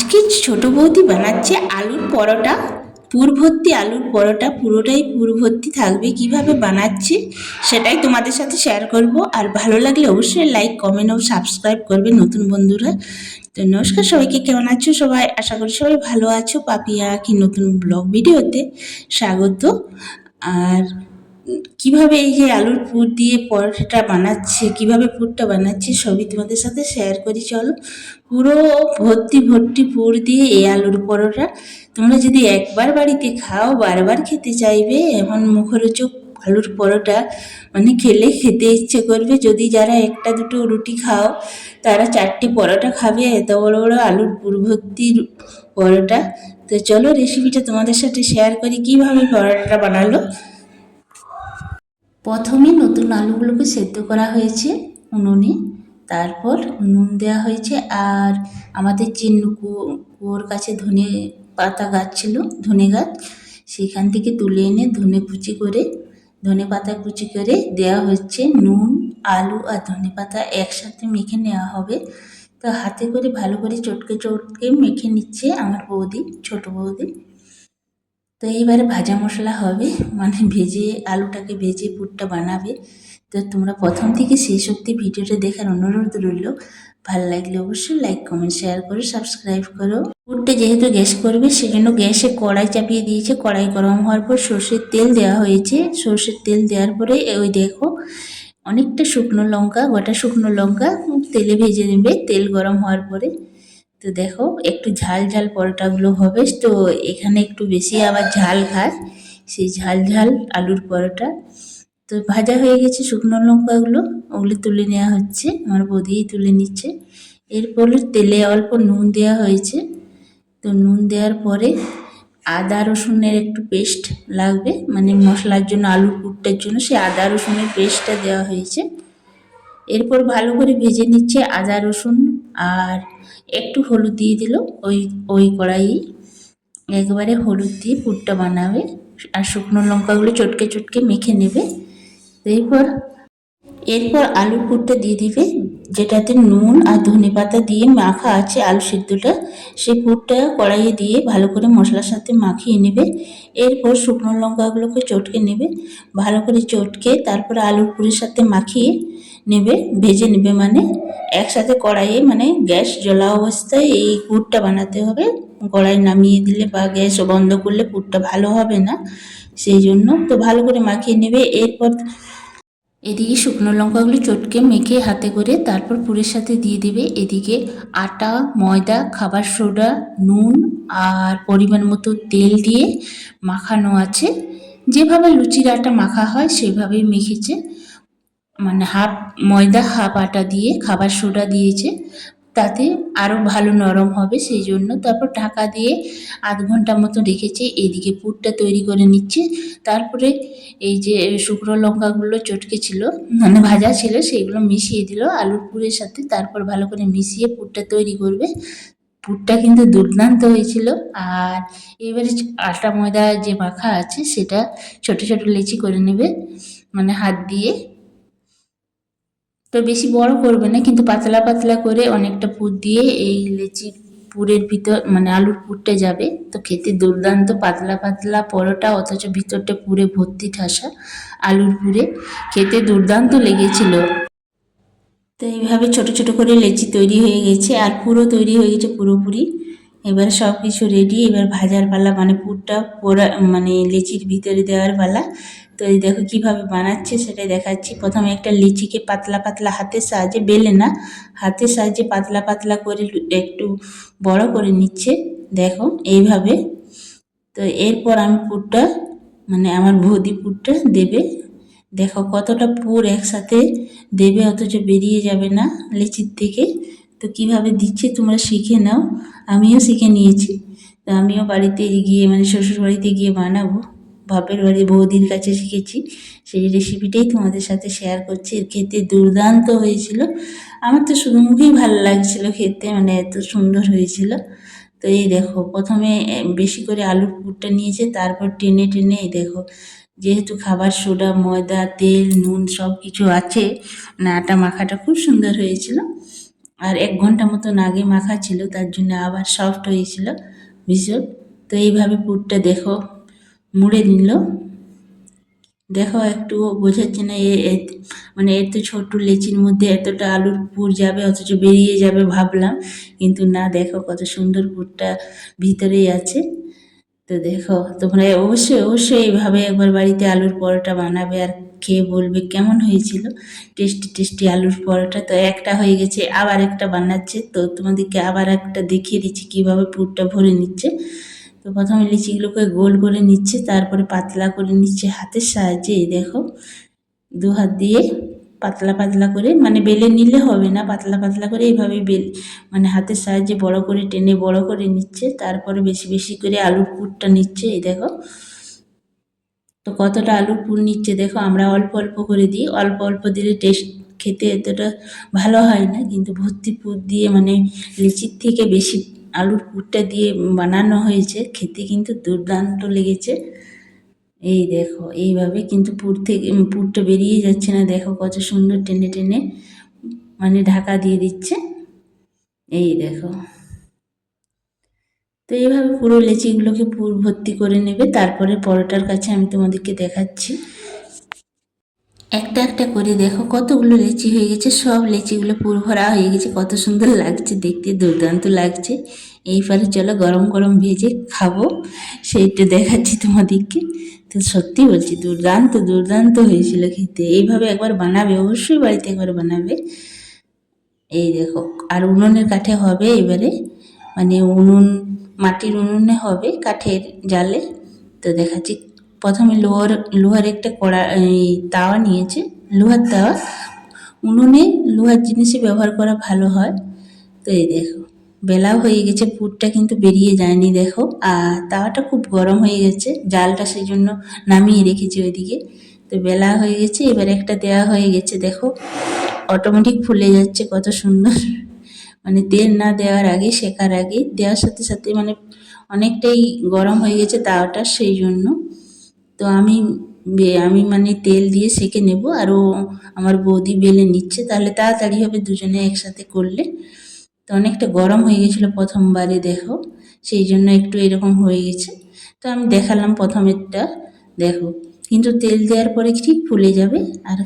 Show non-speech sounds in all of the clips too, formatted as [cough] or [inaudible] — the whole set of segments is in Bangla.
আজকে ছোট বৌদি বানাচ্ছে আলুর পরোটা। পুর ভর্তি আলুর পরোটা পুরোটাই পুর ভর্তি থাকবে কীভাবে বানাচ্ছে সেটাই তোমাদের সাথে শেয়ার করব। আর ভালো লাগলে অবশ্যই লাইক কমেন্ট ও সাবস্ক্রাইব করবে নতুন বন্ধুরা। তো নমস্কার সবাইকে, কেমন আছো সবাই? আশা করি সবাই ভালো আছো। পাপিয়া কি নতুন ব্লগ ভিডিওতে স্বাগত। আর কীভাবে এই যে আলুর পুর দিয়ে পরোটাটা বানাচ্ছে, কীভাবে পুরটা বানাচ্ছে, সবই তোমাদের সাথে শেয়ার করি, চলো। পুরো ভর্তি ভর্তি পুর দিয়ে এই আলুর পরোটা তোমরা যদি একবার বাড়িতে খাও, বারবার খেতে চাইবে, এমন মুখরোচক আলুর পরোটা মানে খেলে খেতে ইচ্ছে করবে। যদি যারা একটা দুটো রুটি খাও, তারা চারটে পরোটা খাবে, এত বড় বড় আলুর পুর ভর্তি পরোটা। তো চলো রেসিপিটা তোমাদের সাথে শেয়ার করি, কীভাবে পরোটাটা বানালো। প্রথমে নতুন আলুগুলোকে সেদ্ধ করা হয়েছে উনুনে, তারপর নুন দেওয়া হয়েছে আর আমাদের যে কুয়োর কাছে ধনে পাতা গাছ ছিল, ধনে গাছ, সেখান থেকে তুলে এনে ধনে কুচি করে, ধনে পাতা কুচি করে দেওয়া হচ্ছে নুন, আলু আর ধনে পাতা একসাথে মেখে নেওয়া হবে। তো হাতে করে ভালো করে চটকে চটকে মেখে নিচ্ছে আমার বৌদি, ছোট বৌদি। তো এইবারে ভাজা মশলা হবে মানে ভেজে আলুটাকে ভেজে পুরটা বানাবে। তো তোমরা প্রথম থেকে শেষ অব্দি ভিডিওটা দেখার অনুরোধ রইল। ভালো লাগলে অবশ্যই লাইক কমেন্ট শেয়ার করো সাবস্ক্রাইব করো। পুরটা যেহেতু গ্যাস করবে, সেজন্য গ্যাসে কড়াই চাপিয়ে দিয়েছে। কড়াই গরম হওয়ার পর সর্ষের তেল দেওয়া হয়েছে। সর্ষের তেল দেওয়ার পরে ওই দেখো, অনেকটা শুকনো লঙ্কা, গোটা শুকনো লঙ্কা, তেলে ভেজে নেবে। তেল গরম হওয়ার পরে তো দেখো, একটু ঝাল ঝাল পরোটাগুলো হবে। তো এখানে একটু বেশি আবার ঝাল খায় সেই ঝাল ঝাল আলুর পরোটা। তো ভাজা হয়ে গেছে শুকনো লঙ্কাগুলো, ওগুলো তুলে নেওয়া হচ্ছে। আমার বৌদিই তুলে নিচ্ছে। এরপর তেলে অল্প নুন দেওয়া হয়েছে। তো নুন দেওয়ার পরে আদা রসুনের একটু পেস্ট লাগবে। মানে মশলার জন্য, আলুর পুরটার জন্য, সেই আদা রসুনের পেস্টটা দেওয়া হয়েছে। এরপর ভালো করে ভেজে নিচ্ছে আদা, রসুন আর একটু হলুদ দিয়ে দিল। ওই ওই কড়াই একবারে হলুদ দিয়ে পুরটা বানাবে আর শুকনো লঙ্কাগুলো চটকে চটকে মেখে নেবে। এরপর এরপর আলুর পুরটা দিয়ে দিবে, যেটাতে নুন আর ধনে পাতা দিয়ে মাখা আছে আলু সিদ্ধটা। সেই পুরটা কড়াইয়ে দিয়ে ভালো করে মশলার সাথে মাখিয়ে নেবে। এরপর শুকনো লঙ্কাগুলোকে চটকে নেবে। ভালো করে চটকে তারপর আলুর পুরের সাথে মাখিয়ে নেবে, ভেজে নেবে মানে। একসাথে কড়াইয়ে মানে গ্যাস জ্বলা অবস্থায় এই পুরটা বানাতে হবে। কড়াই নামিয়ে দিলে বা গ্যাস বন্ধ করলে পুরটা ভালো হবে না, সেই জন্য। তো ভালো করে মাখিয়ে নেবে, এরপর এদিকে শুকনো লঙ্কাগুলো চটকে মেখে হাতে করে তারপর পুরের সাথে দিয়ে দেবে। এদিকে আটা, ময়দা, খাবার সোডা, নুন আর পরিমাণ মতো তেল দিয়ে মাখানো আছে। যেভাবে লুচির আটা মাখা হয়, সেভাবেই মেখেছে। মানে হাফ ময়দা, হাফ আটা দিয়ে, খাবার সোডা দিয়েছে। তাতে আরও ভালো নরম হবে, সেই জন্য তারপর ঢাকা দিয়ে আধ ঘণ্টা মতো রেখেছে। এদিকে পুরটা তৈরি করে নিচ্ছে। তারপরে এই যে শুকনো লঙ্কাগুলো চটকে ছিল মানে ভাজা ছিল, সেগুলো মিশিয়ে দিল আলুর পুরের সাথে। তারপর ভালো করে মিশিয়ে পুরটা তৈরি করবে। পুরটা কিন্তু দুর্দান্ত হয়েছিল। আর এবারে আটা ময়দা যে মাখা আছে, সেটা ছোট ছোট লেচি করে নেবে। মানে হাত দিয়ে। তো বেশি বড় করবে না, কিন্তু পাতলা পাতলা করে অনেকটা পুর দিয়ে এই লেচি পুরের ভিতর মানে আলুর পুরটা যাবে। তো খেতে দুর্দান্ত পাতলা পাতলা পরোটা, অথচ ভিতরটা পুরে ভর্তি ঠাসা আলুর পুরে। খেতে দুর্দান্ত লেগেছিল। তো এইভাবে ছোট ছোট করে লেচি তৈরি হয়ে গেছে, আর পুরো তৈরি হয়ে গেছে পুরোপুরি। এবার সব কিছু রেডি এবার ভাজার পালা মানে পুরটা পোড়া মানে লিচির ভিতরে দেওয়ার পালা। তো এই দেখো কীভাবে বানাচ্ছে সেটাই দেখাচ্ছি। প্রথমে একটা লিচিকে পাতলা পাতলা হাতের সাহায্যে বেলে না, হাতের সাহায্যে পাতলা পাতলা করে একটু বড় করে নিচ্ছে। দেখো এইভাবে। তো এরপর আমি পুরটা মানে আমার ভৌদি পুরটা দেবে। দেখো কতটা পুর একসাথে দেবে, অথচ বেরিয়ে যাবে না লিচির থেকে। তো কীভাবে দিচ্ছে তোমরা শিখে নাও। আমিও শিখে নিয়েছি। তো আমিও বাড়িতে গিয়ে মানে শ্বশুর বাড়িতে গিয়ে বানাবো। বাপের বাড়ি বৌদির কাছে শিখেছি। সেই রেসিপিটাই তোমাদের সাথে শেয়ার করছি। খেতে দুর্দান্ত হয়েছিল। আমার তো শুধু মুখেই ভালো লাগছিল খেতে মানে এত সুন্দর হয়েছিল। তো এই দেখো, প্রথমে বেশি করে আলুর পুরটা নিয়েছে, তারপর টেনে টেনে এই দেখো, যেহেতু খাবার সোডা, ময়দা, তেল, নুন সব কিছু আছে মানে আটা মাখাটা খুব সুন্দর হয়েছিল। আর এক ঘণ্টা মতন আগে মাখা ছিল, তার জন্য আবার সফট হয়েছিল ভীষণ। তো এইভাবে পুরটা দেখো, মুড়ে নিল। দেখো একটু বোঝাচ্ছে না, এ মানে এত ছোট্ট লেচির মধ্যে এতটা আলুর পুর যাবে, অথচ বেরিয়ে যাবে ভাবলাম। কিন্তু না, দেখো কত সুন্দর পুরটা ভিতরেই আছে। তো দেখো তোমরা অবশ্যই অবশ্যই এইভাবে একবার বাড়িতে আলুর পরোটা বানাবে আর খেয়ে বলবে, কেমন হয়েছিল? টেস্টি টেস্টি আলুর পরোটা। তো একটা হয়ে গেছে, আবার একটা বানাচ্ছে। তো তোমাদেরকে আবার একটা দেখিয়ে দিচ্ছি কীভাবে পুরটা ভরে নিচ্ছে। তো প্রথমে লিচিগুলোকে গোল করে নিচ্ছে, তারপরে পাতলা করে নিচ্ছে হাতের সাহায্যে, এই দেখো। দু হাত দিয়ে পাতলা পাতলা করে মানে বেলে নিলে হবে না, পাতলা পাতলা করে এইভাবে বেল মানে হাতের সাহায্যে বড় করে টেনে বড় করে নিচ্ছে, তারপরে বেশি বেশি করে আলুর পুরটা নিচ্ছে, এই দেখো। তো কতটা আলুর পুর নিচ্ছে দেখো, আমরা অল্প অল্প করে দিই, অল্প অল্প দিলে টেস্ট খেতে এতটা ভালো হয় না, কিন্তু ভর্তি পুর দিয়ে মানে লিচির থেকে বেশি আলুর পুরটা দিয়ে বানানো হয়েছে, খেতে কিন্তু দুর্দান্ত লেগেছে। এই দেখো, এইভাবে কিন্তু পুর থেকে পুরটা বেরিয়ে যাচ্ছে না। দেখো কত সুন্দর টেনে টেনে মানে ঢাকা দিয়ে দিচ্ছে। এই দেখো। তো এইভাবে পুরো লেচিগুলোকে পুর ভর্তি করে নেবে। তারপরে পরোটার কাছে আমি তোমাদেরকে দেখাচ্ছি। একটা একটা করে দেখো কতগুলো লেচি হয়ে গেছে, সব লেচিগুলো পুরো ভরা হয়ে গেছে, কত সুন্দর লাগছে, দেখতে দুর্দান্ত লাগছে। এইবারে চলো গরম গরম ভেজে খাব, সেইটা দেখাচ্ছি তোমাদেরকে। তো সত্যি বলছি, দুর্দান্ত দুর্দান্ত হয়েছিল খেতে। এইভাবে একবার বানাবে, অবশ্যই বাড়িতে একবার বানাবে। এই দেখো, আর উনুনের কাঠে হবে এবারে মানে উনুন, মাটির উনুনে হবে কাঠের জালে। তো দেখাচ্ছি প্রথমে লোহার লোহার একটা কড়া তাওয়া নিয়েছে। লোহার তাওয়া, উনুনে লোহার জিনিসই ব্যবহার করা ভালো হয়। তো এই দেখো, বেলাও হয়ে গেছে, পুরটা কিন্তু বেরিয়ে যায়নি, দেখো। আর তাওয়াটা খুব গরম হয়ে গেছে, জালটা সেই জন্য নামিয়ে রেখেছি ওইদিকে। তো বেলা হয়ে গেছে, এবার একটা দেওয়া হয়ে গেছে, দেখো। অটোমেটিক ফুলে যাচ্ছে, কত সুন্দর। মানে তেল না দেওয়ার আগে, শেখার আগে, দেওয়ার সাথে সাথে মানে অনেকটাই গরম হয়ে গেছে তাওয়াটা সেই জন্য। তো আমি আমি মানে তেল দিয়ে সেঁকে নেব আর আমার বৌদি বেলে নিচ্ছে, তাহলে তাড়াতাড়ি হবে দুজনে একসাথে করলে। তো অনেকটা গরম হয়ে গেছিল প্রথমবারে, দেখো। সেই জন্য একটু এরকম হয়ে গেছে। তো আমি দেখালাম প্রথমেরটা, দেখো। কিন্তু তেল দেওয়ার পরে ঠিক ফুলে যাবে। আর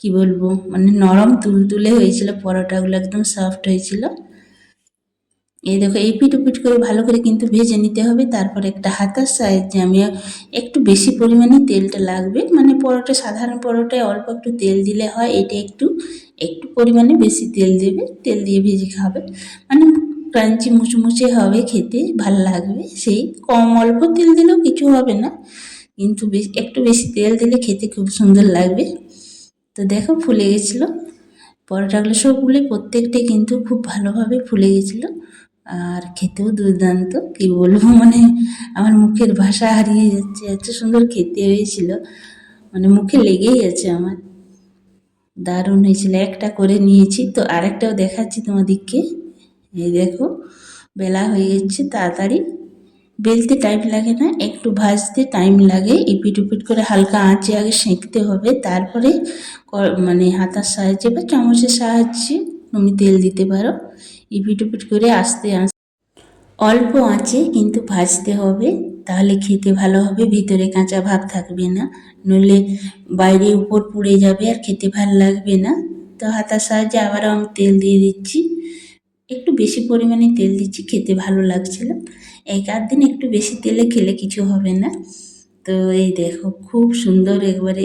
কি বলব মানে নরম তুলতুলে হয়েছিল, পরোটাগুলো একদম সফট হয়েছিল। এই দেখো, এই পিট উপিট করে ভালো করে কিন্তু ভেজে নিতে হবে। তারপর একটা হাতার সাহায্যে আমি একটু বেশি পরিমাণে তেলটা লাগবে। মানে পরোটা, সাধারণ পরোটায় অল্প একটু তেল দিলে হয়, এটা একটু একটু পরিমাণে বেশি তেল দেবে, তেল দিয়ে ভেজে খাবে। মানে ক্রাঞ্চি মুচমুচে হবে খেতে, ভালো লাগবে। সেই কম অল্প তেল দিলেও কিছু হবে না, কিন্তু একটু বেশি তেল দিলে খেতে খুব সুন্দর লাগবে। তো দেখো, ফুলে গেছিল। পরোটাগুলো সবগুলোই প্রত্যেকটাই কিন্তু খুব ভালোভাবে ফুলে গেছিল। আর খেতেও দুর্দান্ত, কী বলব? [laughs] মানে আমার মুখের ভাষা হারিয়ে যাচ্ছে, এত সুন্দর খেতে হয়েছিল। মানে মুখে লেগেই আছে আমার। দারুণ হয়েছিল, একটা করে নিয়েছি। তো আরেকটাও দেখাচ্ছি তোমাদেরকে। এই দেখো, বেলা হয়ে যাচ্ছে তাড়াতাড়ি। বেলতে টাইম লাগে না, একটু ভাজতে টাইম লাগে। ইপিট উপিট করে হালকা আঁচে আগে সেঁকতে হবে, তারপরে মানে হাতার সাহায্যে বা চামচের সাহায্যে তুমি তেল দিতে পারো। ইপিট উপিট করে আস্তে আস্তে। অল্প আঁচে কিন্তু ভাজতে হবে, তাহলে খেতে ভালো হবে, ভিতরে কাঁচা ভাব থাকবে না। নইলে বাইরে উপর পুড়ে যাবে আর খেতে ভালো লাগবে না। তো হাতার সাহায্যে আবারও আমি তেল দিয়ে দিচ্ছি। একটু বেশি পরিমাণে তেল দিচ্ছি, খেতে ভালো লাগছিল। এক আধ দিন একটু বেশি তেলে খেলে কিছু হবে না। তো এই দেখো, খুব সুন্দর একবারে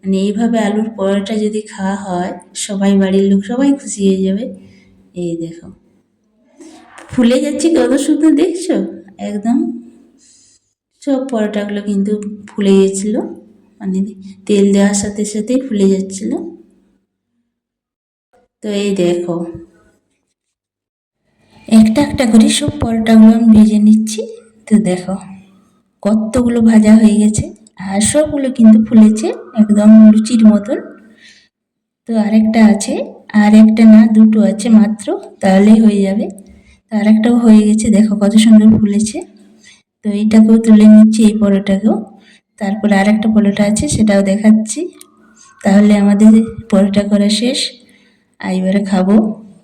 মানে এইভাবে আলুর পরোটা যদি খাওয়া হয়, সবাই বাড়ির লোক সবাই খুশি হয়ে যাবে। এই দেখো। ফুলে যাচ্ছে কত সুন্দর দেখছ? একদম। সব পরোটাগুলো কিন্তু ফুলে গেছিল মানে তেল দেওয়ার সাথে সাথেই ফুলে যাচ্ছিল। তো এই দেখো। একটা একটা করে সব পরোটাগুলো আমি ভেজে নিচ্ছি। তো দেখো। কতগুলো ভাজা হয়ে গেছে আর সবগুলো কিন্তু ফুলেছে একদম লুচির মতন। তো আরেকটা আছে, আর একটা না, দুটো আছে মাত্র, তাহলেই হয়ে যাবে। তো আরেকটাও হয়ে গেছে, দেখো কত সুন্দর ফুলেছে। তো এইটাকেও তুলে নিচ্ছি এই পরোটাকেও। তারপর আরেকটা পরোটা আছে, সেটাও দেখাচ্ছি। তাহলে আমাদের পরোটা করা শেষ। আর এবারে খাব,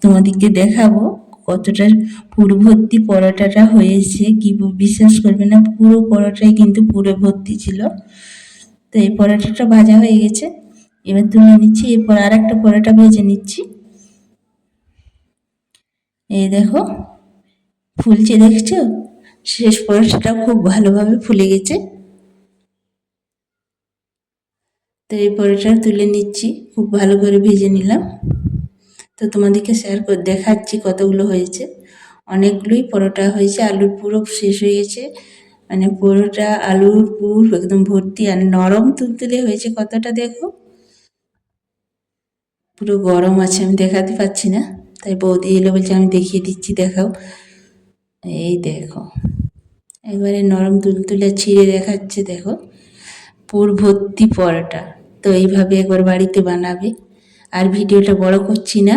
তোমাদেরকে দেখাবো। কতটা পুরো ভর্তি পরোটাটা হয়েছে কি বিশ্বাস করবে না, পুরো পরোটাই কিন্তু পুরো ভর্তি ছিল। তো এই পরোটাটা ভাজা হয়ে গেছে। এবার তুলে নিচ্ছি, এরপর আর একটা পরোটা ভেজে নিচ্ছি। এই দেখো, ফুলছে দেখছ? শেষ পরোটাটা খুব ভালোভাবে ফুলে গেছে। তো এই পরোটা তুলে নিচ্ছি, খুব ভালো করে ভেজে নিলাম। তো তোমাদেরকে শেয়ার করে দেখাচ্ছি কতগুলো হয়েছে। অনেকগুলোই পরোটা হয়েছে, আলুর পুরো শেষ হয়ে গেছে। মানে পুরোটা, আলুর পুর একদম ভর্তি আর নরম তুলতুলে হয়েছে কতটা দেখো। পুরো গরম আছে, আমি দেখাতে পাচ্ছি না। তাই বৌদি এলো বলছে, আমি দেখিয়ে দিচ্ছি, দেখাও। এই দেখো একবারে নরম তুলতুলে ছিঁড়ে দেখাচ্ছে, দেখো। পুর ভর্তি পরোটা, তো এইভাবে একবার বাড়িতে বানাবে। আর ভিডিওটা বড় করছি না।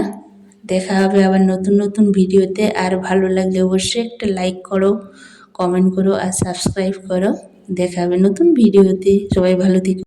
দেখা হবে আবার নতুন নতুন ভিডিওতে। আর ভালো লাগলে অবশ্যই একটা লাইক করো কমেন্ট করো আর সাবস্ক্রাইব করো। দেখা হবে নতুন ভিডিওতে। সবাই ভালো থেকো।